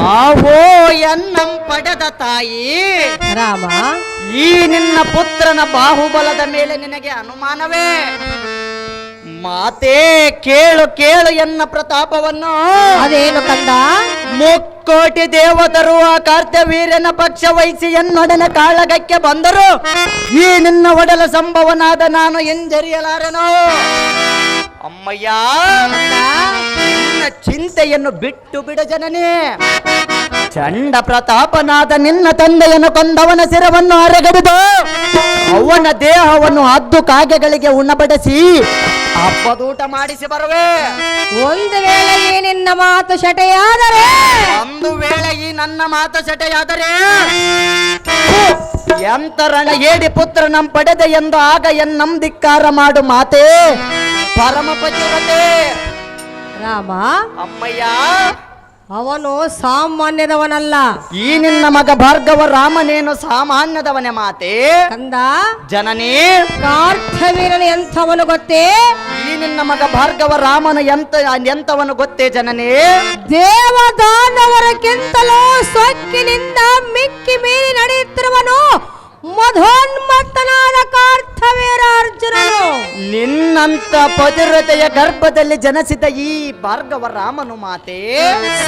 ಆವೋ ಎನ್ನಂ ಪಡೆದ ತಾಯಿ. ರಾಮ. ಈ ನಿನ್ನ ಪುತ್ರನ ಬಾಹುಬಲದ ಮೇಲೆ ನಿನಗೆ ಅನುಮಾನವೇ? ಮಾತೇ ಕೇಳು ಕೇಳು ಎನ್ನ ಪ್ರತಾಪವನ್ನು. ಅದೇನು ಕಂದ? ಮುಕ್ಕೋಟಿ ದೇವತರು ಆ ಕಾರ್ತವೀರ್ಯನ ಪಕ್ಷ ವಹಿಸಿ ಎನ್ನೊಡನೆ ಕಾಳಗಕ್ಕೆ ಬಂದರು. ಈ ನಿನ್ನ ಒಡಲ ಸಂಭವನಾದ ನಾನು ಎಂಜರಿಯಲಾರೆನೋ ಅಮ್ಮಯ್ಯ. ನಿನ್ನ ಚಿಂತೆಯನ್ನು ಬಿಟ್ಟು ಬಿಡ ಜನನೇ. ಚಂಡ ಪ್ರತಾಪನಾದ ನಿನ್ನ ತಂದೆಯನ್ನು ಕೊಂದವನ ಸಿರವನ್ನು ಅರೆಗಡಿದು ಅವನ ದೇಹವನ್ನು ಹದ್ದು ಕಾಗೆಗಳಿಗೆ ಉಣಬಡಿಸಿ ಹಬ್ಬದೂಟ ಮಾಡಿಸಿ ಬರುವೆ. ಒಂದು ವೇಳೆ ಈ ನಿನ್ನ ಮಾತು ಶಟೆಯಾದರೆ? ಒಂದು ವೇಳೆ ಈ ನನ್ನ ಮಾತು ಶಟೆಯಾದರೆ? ಎಂತರಣ ಏಡಿ ಪುತ್ರನಂ ಪಡೆದೆ ಎಂದು ಆಗ ಎನ್ನಂ ಧಿಕ್ಕಾರ ಮಾಡು ಮಾತೆ. ಪರಮ ಪತಿವ್ರತೆ ರಾಮ ಅಮ್ಮಯ್ಯ. ಅವನು ಸಾಮಾನ್ಯದವನಲ್ಲ. ಈ ನಿನ್ನ ಮಗ ಭಾರ್ಗವ ರಾಮನೇನು ಸಾಮಾನ್ಯದವನೇ ಮಾತೆ? ಕಂದ ಜನನೇ. ಕಾರ್ಥವೀರನ ಎಂಥವನು ಗೊತ್ತೇ? ಈ ನಿನ್ನ ಮಗ ಭಾರ್ಗವ ರಾಮನ ಎಂತ ಎಂತವನು ಗೊತ್ತೇ ಜನನೇ? ದೇವದಾನವರಕ್ಕಿಂತಲೂ ಸೊಕ್ಕಿನಿಂದ ಮಿಕ್ಕಿ ಮೀರಿ ನಡೆಯುತ್ತಿರುವನು. ಮಧೋನ್ಮತ್ತನಾದ ಕಾರ್ಥವೀರ ಅರ್ಜುನನು ನಿನ್ನಂತ ಪತಿವ್ರತೆಯ ಗರ್ಭದಲ್ಲಿ ಜನಿಸಿದ ಈ ಭಾರ್ಗವ ರಾಮನು ಮಾತೆ.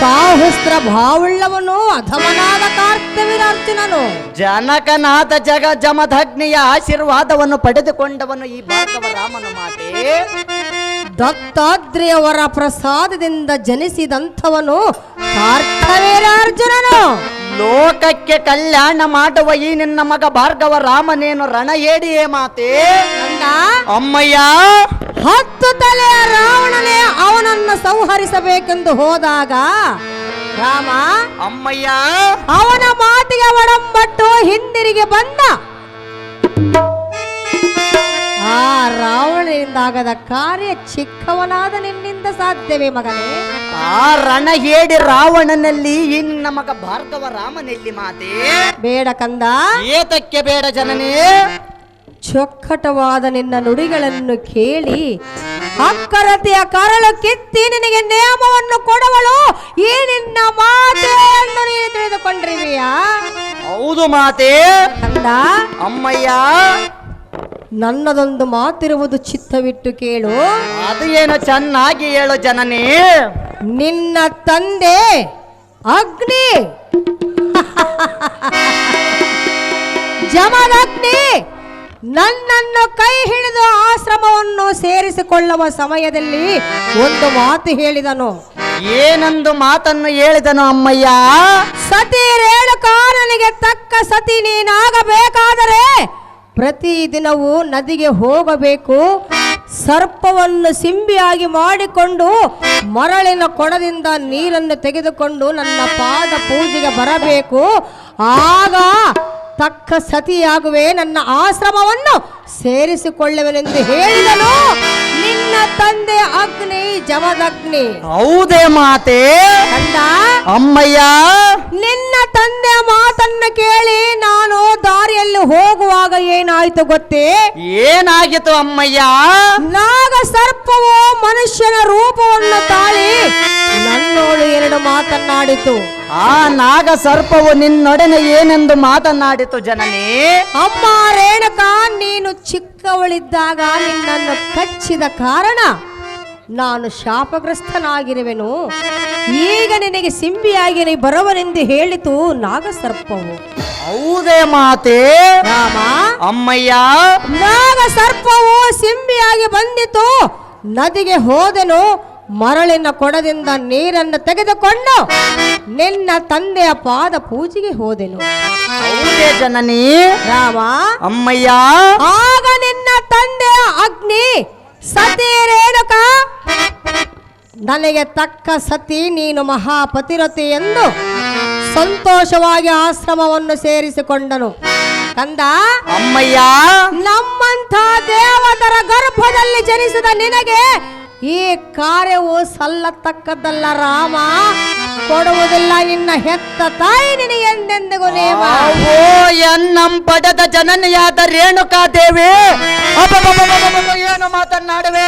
ಸಾಹಸ್ರ ಭಾವುಳ್ಳವನು ಅಧಮನಾದ ಕಾರ್ಥವೀರ ಅರ್ಜುನನು ಜನಕನಾದ ಜಗ ಜಮದಗ್ನಿಯ ಆಶೀರ್ವಾದವನ್ನು ಪಡೆದುಕೊಂಡವನು ಈ ಭಾರ್ಗವ ರಾಮನು ಮಾತೆ. ದತ್ತಾತ್ರೇಯವರ ಪ್ರಸಾದದಿಂದ ಜನಿಸಿದಂಥವನು ಅರ್ಜುನನು ಲೋಕಕ್ಕೆ ಕಲ್ಯಾಣ ಮಾಡುವ ಈ ನಿನ್ನ ಮಗ ಭಾರ್ಗವ ರಾಮನೇನು ರಣ ಏಡಿಯೇ ಮಾತೆ? ಅಮ್ಮಯ್ಯ. ಹತ್ತು ತಲೆಯ ರಾವಣನೇ ಅವನನ್ನು ಸಂಹರಿಸಬೇಕೆಂದು ಹೋದಾಗ ರಾಮ ಅಮ್ಮಯ್ಯ. ಅವನ ಮಾತಿಗೆ ಒಡಂಬಟ್ಟು ಹಿಂದಿರಿಗೆ ಬಂದ. ಆ ರಾವಣನಿಂದಾಗದ ಕಾರ್ಯ ಚಿಕ್ಕವನಾದ ನಿನ್ನಿಂದ ಸಾಧ್ಯವೇ ಮಗನೇ. ಆ ರಣ ಏಡಿ ರಾವಣನಲ್ಲಿ ಇನ್ನ ಮಗ ಭಾರ್ಗವ ರಾಮನಲ್ಲಿ ಮಾತೆ? ಬೇಡ ಕಂದ. ಏತಕ್ಕೆ ಬೇಡ ಜನನೇ? ಚೊಕ್ಕಟವಾದ ನಿನ್ನ ನುಡಿಗಳನ್ನು ಕೇಳಿ ಅಕ್ಕರತೆಯ ಕರಳು ಕಿತ್ತಿ ನಿನಗೆ ನಿಯಮವನ್ನು ಕೊಡವಳು. ಈ ನಿನ್ನ ಮಾತೆ ಎಂದು ನೀನು ತಿಳಿದುಕೊಂಡಿರುವೆಯಾ ಹೌದು ಮಾತೆ. ಕಂದ. ಅಮ್ಮಯ್ಯ. ನನ್ನದೊಂದು ಮಾತಿರುವುದು ಚಿತ್ತವಿಟ್ಟು ಕೇಳು. ಅದು ಏನು ಚೆನ್ನಾಗಿ ಹೇಳು ಜನನೇ. ನಿನ್ನ ತಂದೆ ಅಗ್ನಿ. ಜಮದಗ್ನಿ. ನನ್ನನ್ನು ಕೈ ಹಿಡಿದು ಆಶ್ರಮವನ್ನು ಸೇರಿಸಿಕೊಳ್ಳುವ ಸಮಯದಲ್ಲಿ ಒಂದು ಮಾತು ಹೇಳಿದನು. ಏನೊಂದು ಮಾತನ್ನು ಹೇಳಿದನು ಅಮ್ಮಯ್ಯ? ಸತಿ ರೇಣುಕಾ ನನಗೆ ತಕ್ಕ ಸತಿ ನೀನಾಗಬೇಕಾದರೆ ಪ್ರತಿದಿನವೂ ನದಿಗೆ ಹೋಗಬೇಕು. ಸರ್ಪವನ್ನು ಸಿಂಬಿಯಾಗಿ ಮಾಡಿಕೊಂಡು ಮರಳಿನ ಕೊಡದಿಂದ ನೀರನ್ನು ತೆಗೆದುಕೊಂಡು ನನ್ನ ಪಾದ ಪೂಜೆಗೆ ಬರಬೇಕು. ಆಗ ತಕ್ಕ ಸತಿಯಾಗುವೆ. ನನ್ನ ಆಶ್ರಮವನ್ನು ಸೇರಿಸಿಕೊಳ್ಳುವೆನೆಂದು ಹೇಳಿದನು. ನಿನ್ನ ತಂದೆ ಅಗ್ನಿ ಜಮದಗ್ನಿ ಹೌದೇ ಮಾತೆ. ಅಮ್ಮಯ್ಯ. ನಿನ್ನ ತಂದೆ ಮಾತನ್ನ ಕೇಳಿ ನಾನು ದಾರಿಯಲ್ಲಿ ಹೋಗುವಾಗ ಏನಾಯ್ತು ಗೊತ್ತೇ? ಏನಾಗಿತ್ತು ಅಮ್ಮಯ್ಯ? ನಾಗ ಸರ್ಪವು ಮನುಷ್ಯನ ರೂಪವನ್ನು ತಾಳಿ ನನ್ನೋಳು ಎರಡು ಮಾತನ್ನಾಡಿತು. ಆ ನಾಗ ಸರ್ಪವು ನಿನ್ನೊಡನೆ ಏನೆಂದು ಮಾತನಾಡಿತು ಜನನೇ? ಅಮ್ಮ ರೇಣಕ ನೀನು ಚಿಕ್ಕವಳಿದ್ದಾಗ ನಿನ್ನನ್ನು ಕಚ್ಚಿದ ಕಾರಣ ನಾನು ಶಾಪಗ್ರಸ್ತನಾಗಿರುವೆನು ಈಗ ನಿನಗೆ ಸಿಂಬಿಯಾಗಿ ಬರವನೆಂದು ಬರುವನೆಂದು ಹೇಳಿತು ನಾಗಸರ್ಪವು. ಹೌದೇ ಮಾತೆ? ರಾಮ? ಅಮ್ಮಯ್ಯ? ನಾಗಸರ್ಪವು ಸಿಂಬಿಯಾಗಿ ಬಂದಿತು. ನದಿಗೆ ಹೋದೆನು ಮರಳಿನ ಕೊಡದಿಂದ ನೀರನ್ನು ತೆಗೆದುಕೊಂಡು ನಿನ್ನ ತಂದೆಯ ಪಾದ ಪೂಜೆಗೆ ಹೋದೆನು. ಹೌದೇ ಜನನಿ? ರಾಮ? ಅಮ್ಮಯ್ಯ? ಆಗ ನಿನ್ನ ತಂದೆಯ ಅಗ್ನಿ ಸತಿ ರೇಣುಕ ನನಗೆ ತಕ್ಕ ಸತಿ ನೀನು ಮಹಾಪತಿರತಿ ಎಂದು ಸಂತೋಷವಾಗಿ ಆಶ್ರಮವನ್ನು ಸೇರಿಸಿಕೊಂಡನು. ಕಂದ ಅಮ್ಮಯ್ಯ! ನಮ್ಮಂಥ ದೇವತರ ಗರ್ಭದಲ್ಲಿ ಜನಿಸಿದ ನಿನಗೆ ಈ ಕಾರ್ಯವು ಸಲ್ಲತಕ್ಕದ್ದಲ್ಲ ರಾಮ, ಕೊಡುವುದಿಲ್ಲ ನಿನ್ನ ಹೆತ್ತ ತಾಯಿ ನಿನಗೆ ಎಂದೆಂದಿಗೂ ನೇಮ. ಓ ಎನ್ನಂ ಪಡೆದ ಜನನಿಯಾದ ರೇಣುಕಾ ದೇವಿ ಏನು ಮಾತನಾಡುವೆ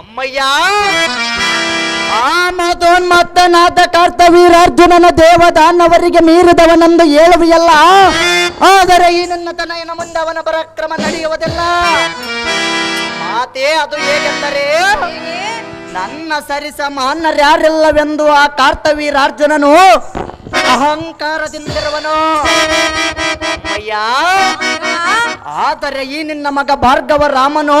ಅಮ್ಮಯ್ಯ, ಆ ಕರ್ತವೀರ ಕರ್ತವೀರಾರ್ಜುನನ ದೇವದಾನವರಿಗೆ ಮೀರಿದವನೆಂದು ಹೇಳುವಿಯಲ್ಲ? ಆದರೆ ಈ ನನ್ನ ತನಯನ ಮುಂದೆ ಅವನ ಪರಾಕ್ರಮ ನಡೆಯುವುದಿಲ್ಲ. ಮಾತೆ ಅದು ಹೇಗೆಂದರೆ ನನ್ನ ಸರಿಸಮಾನರ್ಯಾರಿಲ್ಲವೆಂದು ಆ ಕಾರ್ತವೀರಾರ್ಜುನನು ಅಹಂಕಾರದಿಂದಿರುವನು. ಅಯ್ಯ ಆದರೆ ಈ ನಿನ್ನ ಮಗ ಭಾರ್ಗವ ರಾಮನು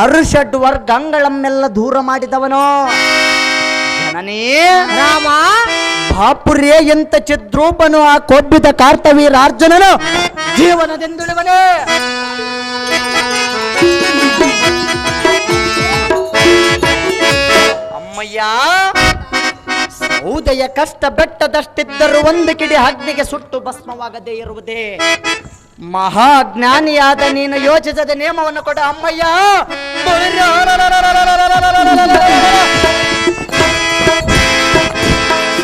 ಅರುಷಡ್ ವರ್ಗಂಗಳನ್ನೆಲ್ಲ ದೂರ ಮಾಡಿದವನು. ಜನನೇ ರಾಮ? ಬಾಪುರೇ ಎಂತ ಚಿದ್ರೂಪನು ಆ ಕೊಬ್ಬಿದ ಕಾರ್ತವೀರಾರ್ಜುನನು? ಜೀವನದಿಂದುಳಿವನೇ. ಅಮ್ಮಯ್ಯ, ಸೌದೆಯ ಕಷ್ಟ ಬೆಟ್ಟದಷ್ಟಿದ್ದರೂ ಒಂದು ಕಿಡಿ ಅಗ್ನಿಗೆ ಸುಟ್ಟು ಭಸ್ಮವಾಗದೇ ಇರುವುದೇ. ಮಹಾಜ್ಞಾನಿಯಾದ ನೀನು ಯೋಚಿಸದ ನಿಯಮವನ್ನು ಕೊಡ ಅಮ್ಮಯ್ಯ.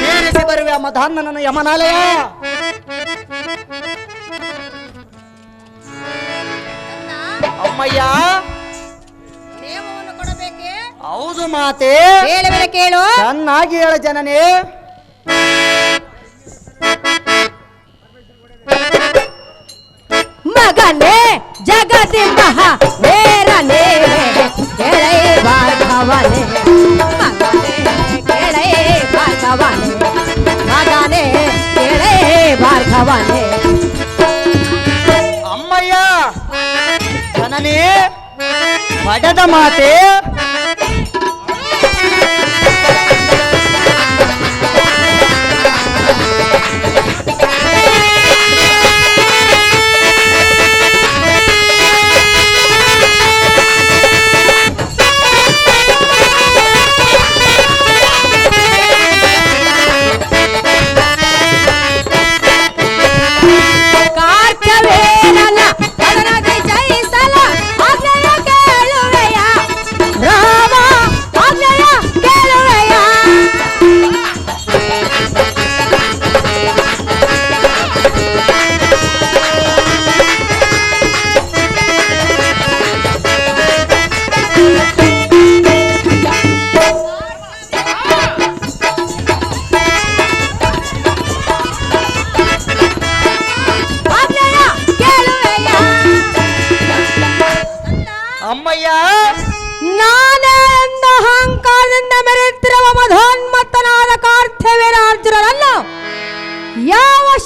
ಸೇರಿಸಿ ಬರುವೆ ಮಧಾನ್ನನ ಯಮನಾಲಯ. ಅಮ್ಮಯ್ಯ ಹೌದು ಮಾತೆ. ಹೇಳುವೆ ಕೇಳು. ಚೆನ್ನಾಗಿ ಹೇಳ ಜನನೇ. ಮಗನೇ ಜಗದಿಂಬಹ ವೇರನೇ ಕೆಳೈ ಭಾರ್ಗವನೇ ಮಗನೇ ಕೆಳೈ ಭಾರ್ಗವನೇ ಮಗನೇ ಕೆಳೈ ಭಾರ್ಗವನೇ ಅಮ್ಮಯ್ಯ ಜನನೇ ಪಡೆದ ಮಾತೆ.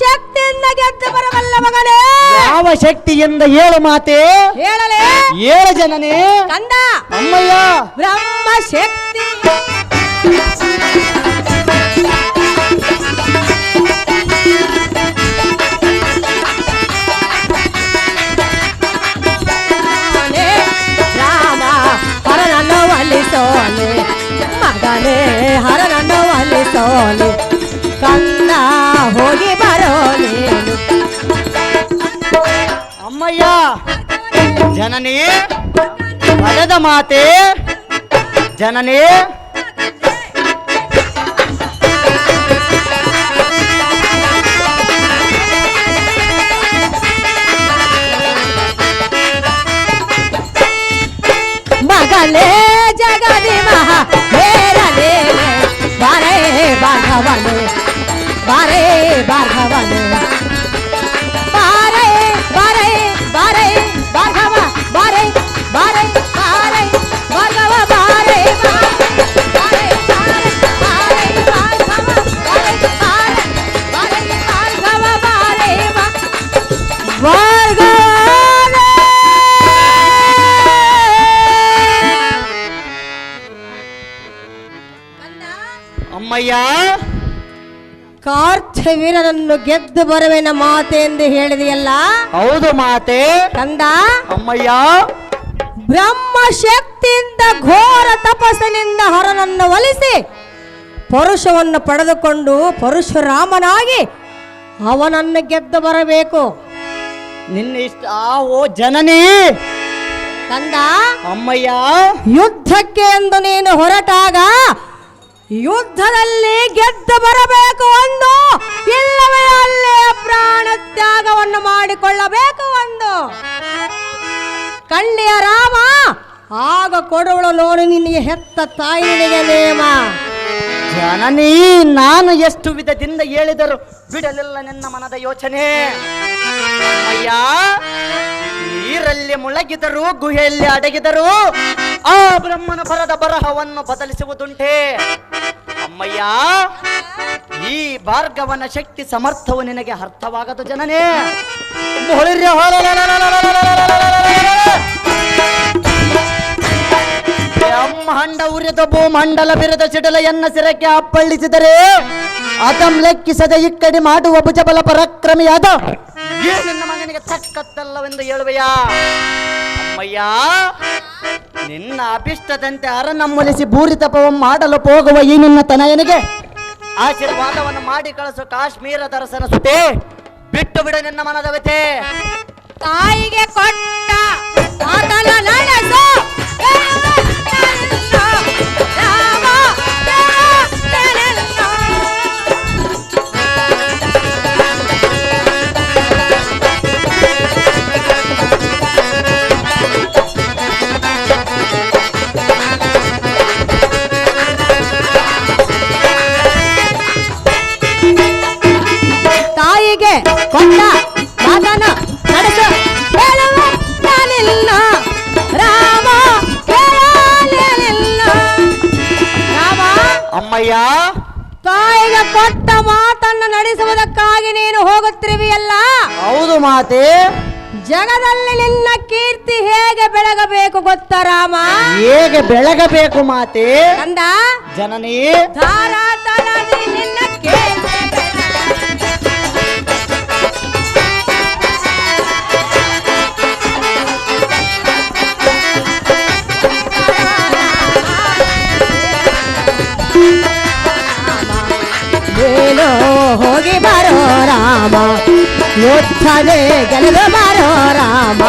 ಶಕ್ತಿಯಿಂದ ಗೆದ್ದು ಬರಬಲ್ಲ ಮಗನೇ. ಯಾವ ಶಕ್ತಿಯಿಂದ ಏಳು ಮಾತೆ? ಹೇಳಲೇ. ಏಳು ಜನನೇ. ಕಂದ. ಅಮ್ಮಯ್ಯ. ಬ್ರಹ್ಮ ಶಕ್ತಿ. ರಾಮ ಹರನನ್ನು ಒಲಿಸೋಲೆ ಮಗನೇ ಹರನನ್ನು ಒಲಿಸೋಲೆ ಹೋಗಿ ಬರೋಲೇನು ಅಮ್ಮಯ್ಯ ಜನನೇ ಪಡೆದ ಮಾತೆ ಜನನೇ ಮಗನೇ ಜಗದಿ ಮಹಾ ಹೇರಲೇ ಬಾರೇ ಭಾರ್ಗವನೇ ಬಾರೇ ಕಾರ್ಥವೀರನನ್ನು ಗೆದ್ದು ಬರುವೆನ ಮಾತೆ ಎಂದು ಹೇಳಿದೆಯಲ್ಲ? ಹೌದು ಮಾತೆ. ಕಂದ ಅಮ್ಮಯ್ಯ. ಬ್ರಹ್ಮ ಶಕ್ತಿಯಿಂದ ಘೋರ ತಪಸ್ಸಿನಿಂದ ಹರನನ್ನು ಒಲಿಸಿ ಪರುಷವನ್ನು ಪಡೆದುಕೊಂಡು ಪರಶುರಾಮನಾಗಿ ಅವನನ್ನು ಗೆದ್ದು ಬರಬೇಕು. ನಿನ್ನ ಇಷ್ಟ ಆ ಓ ಜನನಿ. ಕಂದ ಅಮ್ಮಯ್ಯ. ಯುದ್ಧಕ್ಕೆ ಎಂದು ನೀನು ಹೊರಟಾಗ ಯುದ್ಧದಲ್ಲಿ ಗೆದ್ದು ಬರಬೇಕು ಒಂದು ಇಲ್ಲವೇ ಅಲ್ಲೇ ಪ್ರಾಣ ತ್ಯಾಗವನ್ನು ಮಾಡಿಕೊಳ್ಳಬೇಕು ಒಂದು. ಕಳ್ಳಿಯ ರಾಮ, ಆಗ ಕೊಡುವಳು ನೋಡು ನಿನಗೆ ಹೆತ್ತ ತಾಯಿ ನಿನಗೆ ನೇಮ. ಜನನಿ, ನಾನು ಎಷ್ಟು ವಿಧದಿಂದ ಹೇಳಿದರು ಬಿಡಲಿಲ್ಲ ನಿನ್ನ ಮನದ ಯೋಚನೆ. ಅಯ್ಯ, ನೀರಲ್ಲಿ ಮುಳಗಿದರು, ಗುಹೆಯಲ್ಲಿ ಅಡಗಿದರು ಆ ಬ್ರಹ್ಮನ ಬರದ ಬರಹವನ್ನು ಬದಲಿಸುವುದುಂಟೆ. ಅಮ್ಮಯ್ಯ ಈ ಭಾರ್ಗವನ ಶಕ್ತಿ ಸಮರ್ಥವು ನಿನಗೆ ಅರ್ಥವಾಗದು ಜನನೇ ಬ್ರಹ್ಮಾಂಡ ಉರಿದ ಭೂಮಂಡಲ ಬಿರದ ಸಿಡಲ ಎನ್ನ ಸಿರಕ್ಕೆ ಅಪ್ಪಳಿಸಿದರೆ ಅದಂ ಲೆಕ್ಕಿಸದೆ ಇಕ್ಕಡಿ ಮಾಡುವ ಭುಜಬಲ ಪರಾಕ್ರಮಿಯಾದ ನಿನ್ನ ಮಗನಿಗೆ ತಕ್ಕತ್ತಲ್ಲವೆಂದು ಹೇಳುವೆಯಾ ಅಮ್ಮಯ್ಯ ನಿನ್ನ ಅಭಿಷ್ಟದಂತೆ ಅರನಮ್ಮಲಿಸಿ ಭೂರಿ ತಪವ ಮಾಡಲು ಹೋಗುವ ಈ ನಿನ್ನ ತನಯನಿಗೆ ಆಶೀರ್ವಾದವನ್ನು ಮಾಡಿ ಕಳಿಸು ಕಾಶ್ಮೀರ ದರಸನ ಸುತೆ ಬಿಟ್ಟು ಬಿಡು ನಿನ್ನ ಮನದವತೆ ತಾಯಿಗೆ ಕೊಟ್ಟ ಕೊಟ್ಟ ಮಾತನ ನಡೆಸು. ಹೇಳುವ ನಾನಿಲ್ಲ. ರಾಮ ಅಮ್ಮಯ್ಯ. ತಾಯಿಗೆ ಕೊಟ್ಟ ಮಾತನ್ನು ನಡೆಸುವುದಕ್ಕಾಗಿ ನೀನು ಹೋಗುತ್ತಿರುವಿಯಲ್ಲ? ಹೌದು ಮಾತೆ. ಜಗದಲ್ಲಿ ನಿನ್ನ ಕೀರ್ತಿ ಹೇಗೆ ಬೆಳಗಬೇಕು ಗೊತ್ತಾ ರಾಮ? ಹೇಗೆ ಬೆಳಗಬೇಕು ಮಾತೆ? ಕಂದ ಜನನಿ. ಧಾರಾತಳದಿ ರಾಮ. ಯುದ್ಧನೇ ಗೆಲುವು ಬರೋ ರಾಮ.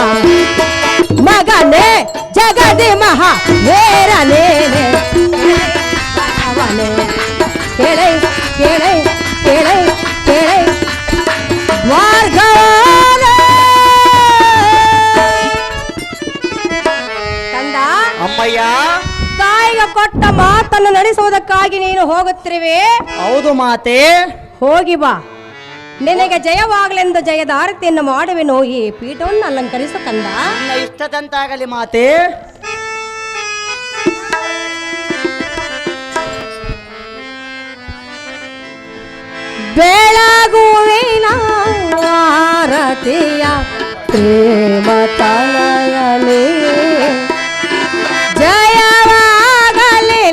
ಮಗನೇ ಜಗದಿ ಮಹಾ ವೇರನೇನೆ ಅವನೇ ಕೇಳೈ ಕೇಳೈ ಕೇಳೈ ಕೇಳೈ. ಮಾರ್ಗವಾದ ಕಂದ. ಅಮ್ಮಯ್ಯ. ತಾಯಿಗೆ ಕೊಟ್ಟ ಮಾತನ್ನು ನಡೆಸುವುದಕ್ಕಾಗಿ ನೀನು ಹೋಗುತ್ತಿರುವೆ. ಹೌದು ಮಾತೆ. ಹೋಗಿ ಬಾ. ನಿನಗೆ ಜಯವಾಗಲೆಂದು ಜಯದ ಆರತಿಯನ್ನು ಮಾಡುವೆನು. ಈ ಪೀಠವನ್ನು ಅಲಂಕರಿಸು ಕಂದ. ನಿನ್ನ ಇಷ್ಟದಂತಾಗಲಿ ಮಾತೆ. ಬೆಳಗುವಿನ ಆರತಿಯ ಪ್ರೇಮ ತನಯನೇ ಜಯವಾಗಲಿ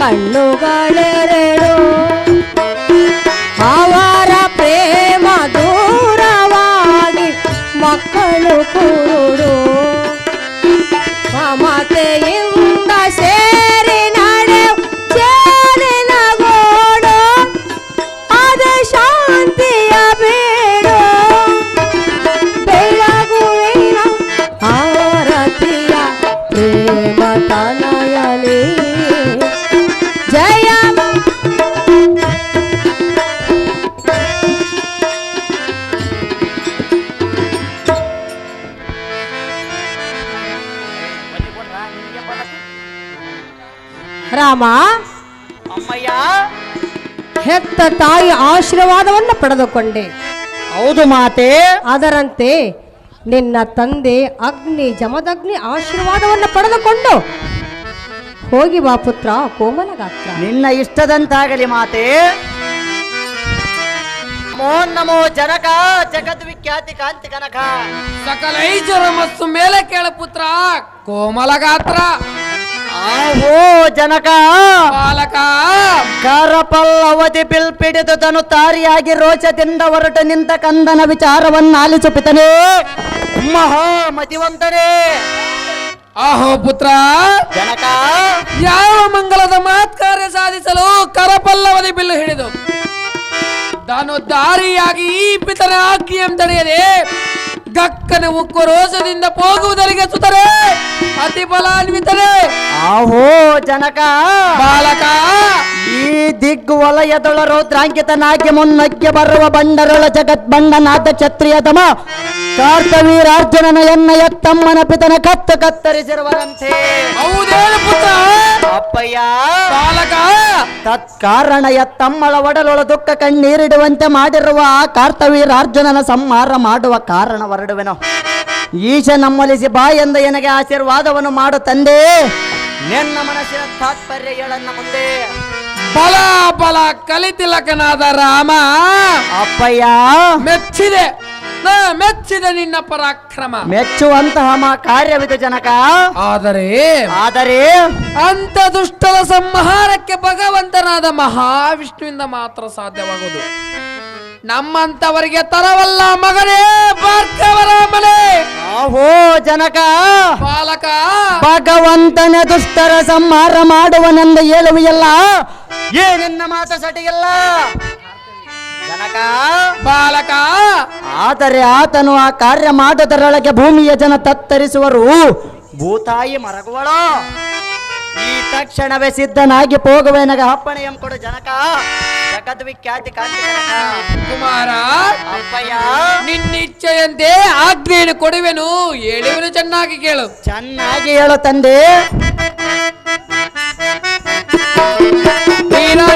കണ്ണുകളെ ತಾಯಿ ಆಶೀರ್ವಾದವನ್ನು ಪಡೆದುಕೊಂಡೆ. ಹೌದು ಮಾತೆ. ಅದರಂತೆ ನಿನ್ನ ತಂದೆ ಅಗ್ನಿ ಜಮದಗ್ನಿ ಆಶೀರ್ವಾದವನ್ನು ಪಡೆದುಕೊಂಡು ಹೋಗಿ ಬಾ ಪುತ್ರ ಕೋಮಲ ಗಾತ್ರ. ನಿನ್ನ ಇಷ್ಟದಂತಾಗಲಿ ಮಾತೆ. ನಮೋ ನಮೋ ಜನಕ ಜಗದ್ವಿಖ್ಯಾತಿ ಕಾಂತಿ ಕನಕ. ಸಕಲೈಜರ ಮಸ್ಸು ಮತ್ತು ಮೇಲೆ ಕೇಳ ಪುತ್ರ ಕೋಮಲ ಗಾತ್ರ. ಆಹೋ ಜನಕ. ಬಾಲಕ ಕರಪಲ್ಲವತಿ ಪಿಲ್ಪಿಡಿದು ತನು ತಾರಿಯಾಗಿ ರೋಚದಿಂದ ಹೊರಟು ನಿಂತ ಕಂದನ ವಿಚಾರವನ್ನು ಆಲಿಸು ಪಿತನೇ ಮಹಾ ಮತಿವಂತನೇ ಆಹೋ ಪುತ್ರ. ಜನಕ. ಯಾವ ಮಂಗಲದ ಮಾತ್ಕಾರ್ಯ ಸಾಧಿಸಲು ಕರಪಲ್ಲವದಿ ಬಿಲ್ಲು ಹಿಡಿದು? ತಾನು ದಾರಿಯಾಗಿ ಈ ಪಿತನ ಆಜ್ಞೆಯನ್ನು ತಡೆಯದೆ ಗಕ್ಕನೆ ಉಕ್ಕು ರೋಷದಿಂದ ಹೋಗುವುದರಿಗೆ ಸುತರೆ ಅತಿ ಫಲಾನ್ವಿತರೆ ಆಹೋ ಜನಕ ಬಾಲಕ. ಈ ದಿಗ್ ವಲಯದೊಳ ರೌದ್ರಾಂಕಿತನಾಗಿ ಮುನ್ನಕ್ಕೆ ಬರುವ ಬಂಡರೊಳ ಜಗತ್ ಬಂಡನಾಥ ಕ್ಷತ್ರಿಯತಮ ಕಾರ್ತವೀರಾರ್ಜುನನ ಎನ್ನ ಎತ್ತಮ್ಮನ ಪಿತನ ಕತ್ತು ಕತ್ತರಿಸಿರುವಂತೆ ಹೌದೇನು ಪುತ್ರ? ಅಪ್ಪಯ್ಯ. ಬಾಲಕ. ತತ್ಕಾರಣಯ ಎತ್ತಮ್ಮಳ ಒಡಲೊಳ ದುಃಖ ಕಣ್ಣೀರಿಡುವಂತೆ ಮಾಡಿರುವ ಆ ಕಾರ್ತವೀರಾರ್ಜುನನ ಸಂಹಾರ ಮಾಡುವ ಕಾರಣ ಹೊರಡುವೆನು ಈಶ ನಮ್ಮೊಲಿಸಿ ಬಾ ಎಂದು ನನಗೆ ಆಶೀರ್ವಾದವನ್ನು ಮಾಡು ತಂದೆ. ನಿನ್ನ ಮನಸ್ಸಿನ ತಾತ್ಪರ್ಯ ಹೇಳನ್ನ ಮುಂದೆ. ಬಲ ಬಲ ಕಲಿತಿಲಕನಾದ ರಾಮ. ಅಪ್ಪಯ್ಯ. ಮೆಚ್ಚಿದೆ. ನಾ ಮೆಚ್ಚಿದ ನಿನ್ನ ಪರಾಕ್ರಮ. ಮೆಚ್ಚುವಂತಹ ಮಾ ಕಾರ್ಯವಿದು ಜನಕ. ಆದರೆ ಆದರೆ ಅಂತ ದುಷ್ಟರ ಸಂಹಾರಕ್ಕೆ ಭಗವಂತನಾದ ಮಹಾವಿಷ್ಣುವಿಂದ ಮಾತ್ರ ಸಾಧ್ಯವಾಗುವುದು. ನಮ್ಮಂತವರಿಗೆ ತರವಲ್ಲ ಮಗನೇ ಭಾರ್ಗವರ ಮನೆ. ಆಹೋ ಜನಕ. ಬಾಲಕ. ಭಗವಂತನ ದುಷ್ಟರ ಸಂಹಾರ ಮಾಡುವನೆಂದು ಹೇಳುವಿಯಲ್ಲ? ಏನೆನ್ನ ಮಾತು ಸಟಿಯಲ್ಲ ಜನಕ? ಬಾಲಕ? ಆದರೆ ಆತನು ಆ ಕಾರ್ಯ ಮಾಡುವುದರೊಳಗೆ ಭೂಮಿಯ ಜನ ತತ್ತರಿಸುವರು. ಭೂತಾಯಿ ಮರಗುವಳು? ತಕ್ಷಣವೇ ಸಿದ್ಧನಾಗಿ ಹೋಗುವೆನಗ ಅಪ್ಪಣೆಯಂ ಕೊಡು ಜನಕ ಜಗದ್ವಿಖ್ಯಾತಿ ಕಾಂತಿ ಜನಕ ಕುಮಾರ ಅಪ್ಪಯ್ಯ ನಿನ್ನಿಚ್ಛೆಯಂತೆ ಆಜ್ಞೆಯನ್ನು ಕೊಡುವೆನು ಹೇಳುವೆನು ಚೆನ್ನಾಗಿ ಕೇಳು ಚೆನ್ನಾಗಿ ಹೇಳು ತಂದೆ ವೀರನ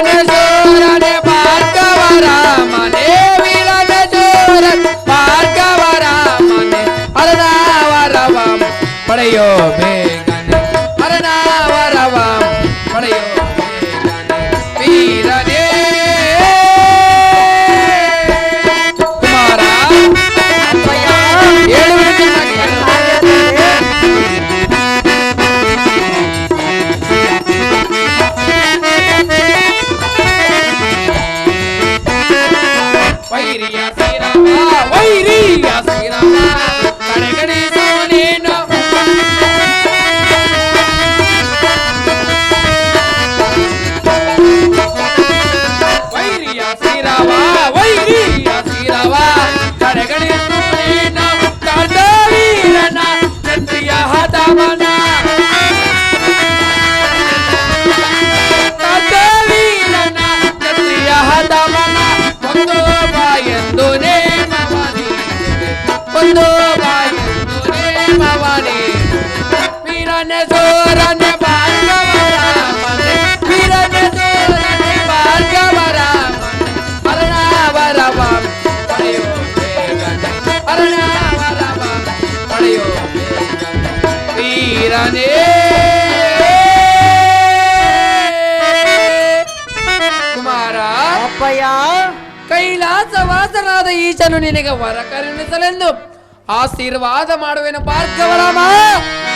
ವೀರನೇ ಕುಮಾರ! ಅಪ್ಪಯ್ಯ! ಕೈಲಾಸವಾಸನಾದ ಈಶನು ನಿನಗೆ ವರ ಕರುಣಿಸಲೆಂದು. ಆಶೀರ್ವಾದ ಮಾಡುವೆನು ಭಾರ್ಗವರಾಮ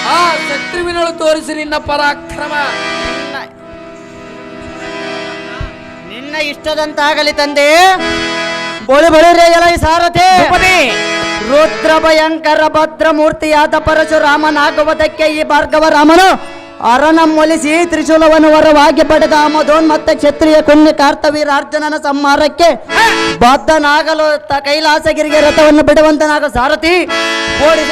ಆ ಶತ್ರುವಿನಳು ತೋರಿಸಿ ನಿನ್ನ ಪರಾಕ್ರಮ. ನಿನ್ನ ಇಷ್ಟದಂತಾಗಲಿ ತಂದೆ. ಬೋಳಿ ಬಳಿ ರೇ ಎಲ್ಲ ಸಾರಥಿ ರುದ್ರ ಭಯಂಕರ ಭದ್ರ ಮೂರ್ತಿಯಾದ ಪರಶುರಾಮನಾಗುವುದಕ್ಕೆ ಈ ಭಾರ್ಗವ ರಾಮನು ಅರನಮ್ಮೊಲಿಸಿ ತ್ರಿಶೂಲವನ್ನು ವರವಾಗಿ ಪಡೆದ ಮಧೋನ್ಮತ್ತ ಕ್ಷತ್ರಿಯ ಕುಣ್ಯ ಕಾರ್ತವೀರಾರ್ಜುನನ ಸಂಹಾರಕ್ಕೆ ಬದ್ಧನಾಗಲು ಕೈಲಾಸಗಿರಿಗೆ ರಥವನ್ನು ಬಿಡುವಂತನಾಗ ಸಾರಥಿ ಓಡಿಸ